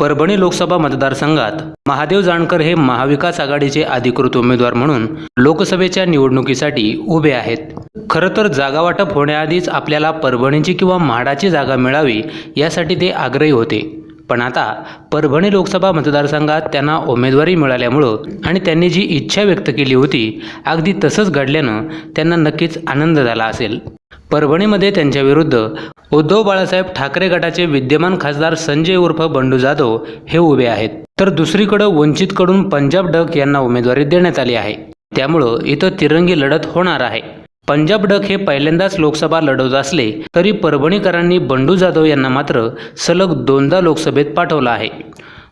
परभणी लोकसभा मतदारसंघात महादेव जानकर हे महाविकास आघाडीचे अधिकृत उमेदवार म्हणून लोकसभेच्या निवडणुकीसाठी उभे आहेत. खरं तर जागा वाटप होण्याआधीच आपल्याला परभणीची किंवा म्हाडाची जागा मिळावी यासाठी ते आग्रही होते. पण आता परभणी लोकसभा मतदारसंघात त्यांना उमेदवारी मिळाल्यामुळं आणि त्यांनी जी इच्छा व्यक्त केली होती अगदी तसंच घडल्यानं त्यांना नक्कीच आनंद झाला असेल. परभणीमध्ये त्यांच्याविरुद्ध उद्धव बाळासाहेब ठाकरे गटाचे विद्यमान खासदार संजय उर्फ बंडू जाधव हे उभे आहेत. तर दुसरीकडं वंचितकडून पंजाब डक यांना उमेदवारी देण्यात आली आहे. त्यामुळं इथं तिरंगी लढत होणार आहे. पंजाब डक हे पहिल्यांदाच लोकसभा लढवत असले तरी परभणीकरांनी बंडू जाधव यांना मात्र सलग दोनदा लोकसभेत पाठवलं आहे.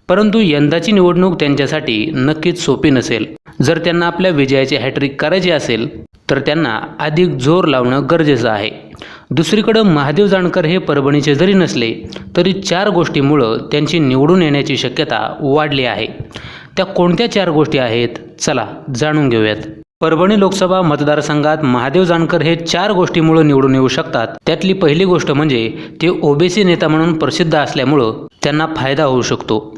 परंतु यंदाची निवडणूक त्यांच्यासाठी नक्कीच सोपी नसेल. जर त्यांना आपल्या विजयाची हॅट्रिक करायची असेल तर त्यांना अधिक जोर लावणं गरजेचं आहे. दुसरीकडं महादेव जानकर हे परभणीचे जरी नसले तरी चार गोष्टीमुळं त्यांची निवडून येण्याची शक्यता वाढली आहे. त्या कोणत्या चार गोष्टी आहेत? चला जाणून घेऊयात. परभणी लोकसभा मतदारसंघात महादेव जानकर हे चार गोष्टीमुळे निवडून येऊ शकतात. त्यातली पहिली गोष्ट म्हणजे ते ओबीसी नेता म्हणून प्रसिद्ध असल्यामुळं त्यांना फायदा होऊ शकतो.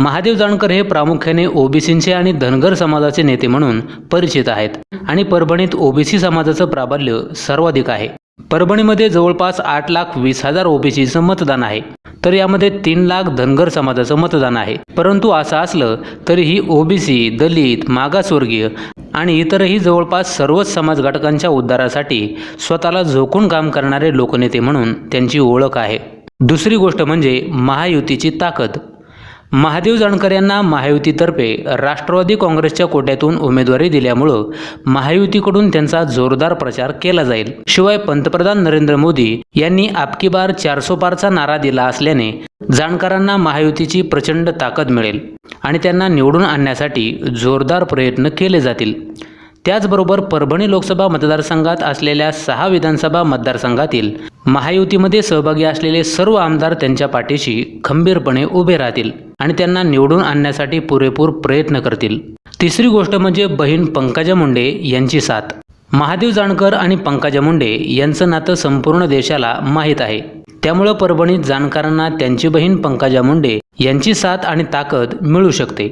महादेव जानकर हे प्रामुख्याने ओबीसींचे आणि धनगर समाजाचे नेते म्हणून परिचित आहेत आणि परभणीत ओबीसी समाजाचं प्राबल्य सर्वाधिक आहे. परभणीमध्ये जवळपास आठ लाख वीस हजार ओबीसीचं मतदान आहे. तर यामध्ये तीन लाख धनगर समाजाचं मतदान आहे. परंतु असं असलं तरीही ओबीसी दलित मागासवर्गीय आणि इतरही जवळपास सर्वच समाज घटकांच्या उद्धारासाठी स्वतःला झोकून काम करणारे लोकनेते म्हणून त्यांची ओळख आहे. दुसरी गोष्ट म्हणजे महायुतीची ताकद. महादेव जानकर यांना महायुतीतर्फे राष्ट्रवादी काँग्रेसच्या कोट्यातून उमेदवारी दिल्यामुळं महायुतीकडून त्यांचा जोरदार प्रचार केला जाईल. शिवाय पंतप्रधान नरेंद्र मोदी यांनी आपकी बार चारसो पारचा नारा दिला असल्याने जाणकारांना महायुतीची प्रचंड ताकद मिळेल आणि त्यांना निवडून आणण्यासाठी जोरदार प्रयत्न केले जातील. त्याचबरोबर परभणी लोकसभा मतदारसंघात असलेल्या सहा विधानसभा मतदारसंघातील महायुतीमध्ये सहभागी असलेले सर्व आमदार त्यांच्या पाठीशी खंबीरपणे उभे राहतील आणि त्यांना निवडून आणण्यासाठी पुरेपूर प्रयत्न करतील. तिसरी गोष्ट म्हणजे बहीण पंकजा मुंडे यांची साथ. महादेव जानकर आणि पंकजा मुंडे यांचं नातं संपूर्ण देशाला माहीत आहे. त्यामुळं परभणीत जाणकारांना त्यांची बहीण पंकजा मुंडे यांची साथ आणि ताकद मिळू शकते.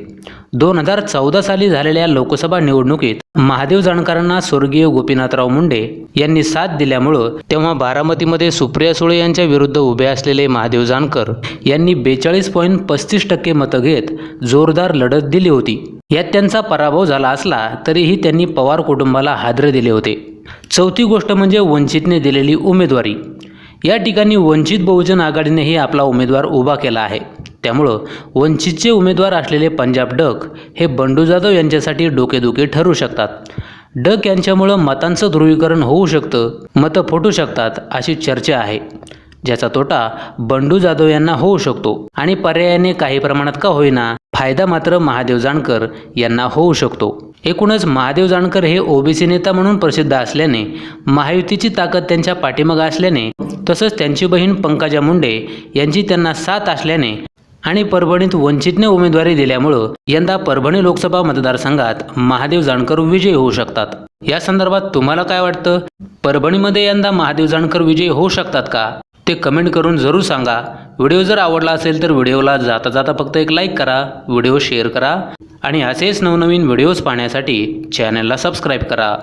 दोन हजार चौदा साली झालेल्या लोकसभा निवडणुकीत महादेव जाणकारांना स्वर्गीय गोपीनाथराव मुंडे यांनी साथ दिल्यामुळं तेव्हा बारामतीमध्ये सुप्रिया सुळे यांच्या विरुद्ध उभे असलेले महादेव जानकर यांनी बेचाळीस पॉईंट पस्तीस टक्के मतं घेत जोरदार लढत दिली होती. यात त्यांचा पराभव झाला असला तरीही त्यांनी पवार कुटुंबाला हादरे दिले होते. चौथी गोष्ट म्हणजे वंचितने दिलेली उमेदवारी. या ठिकाणी वंचित बहुजन आघाडीनेही आपला उमेदवार उभा केला आहे. त्यामुळं वंचितचे उमेदवार असलेले पंजाब डक हे बंडू जाधव यांच्यासाठी डोकेदुखे ठरू शकतात. डक यांच्यामुळं मतांचं ध्रुवीकरण होऊ शकतं मतं फुटू शकतात अशी चर्चा आहे. ज्याचा तोटा बंडू जाधव यांना होऊ शकतो आणि पर्यायाने काही प्रमाणात का होईना फायदा मात्र महादेव जानकर यांना होऊ शकतो. एकूणच महादेव जानकर हे ओबीसी नेता म्हणून प्रसिद्ध असल्याने महायुतीची ताकद त्यांच्या पाठीमागा असल्याने तसंच त्यांची बहीण पंकजा मुंडे यांची त्यांना साथ असल्याने आणि परभणीत वंचितने उमेदवारी दिल्यामुळं यंदा परभणी लोकसभा मतदारसंघात महादेव जानकर विजयी होऊ शकतात. या संदर्भात तुम्हाला काय वाटतं? परभणीमध्ये यंदा महादेव जानकर विजयी होऊ शकतात का? ते कमेंट करून जरूर सांगा. व्हिडिओ जर आवडला असेल तर व्हिडिओला जाता जाता फक्त एक लाईक करा व्हिडिओ शेअर करा आणि असेच नवनवीन व्हिडिओज पाहण्यासाठी चॅनलला सबस्क्राईब करा.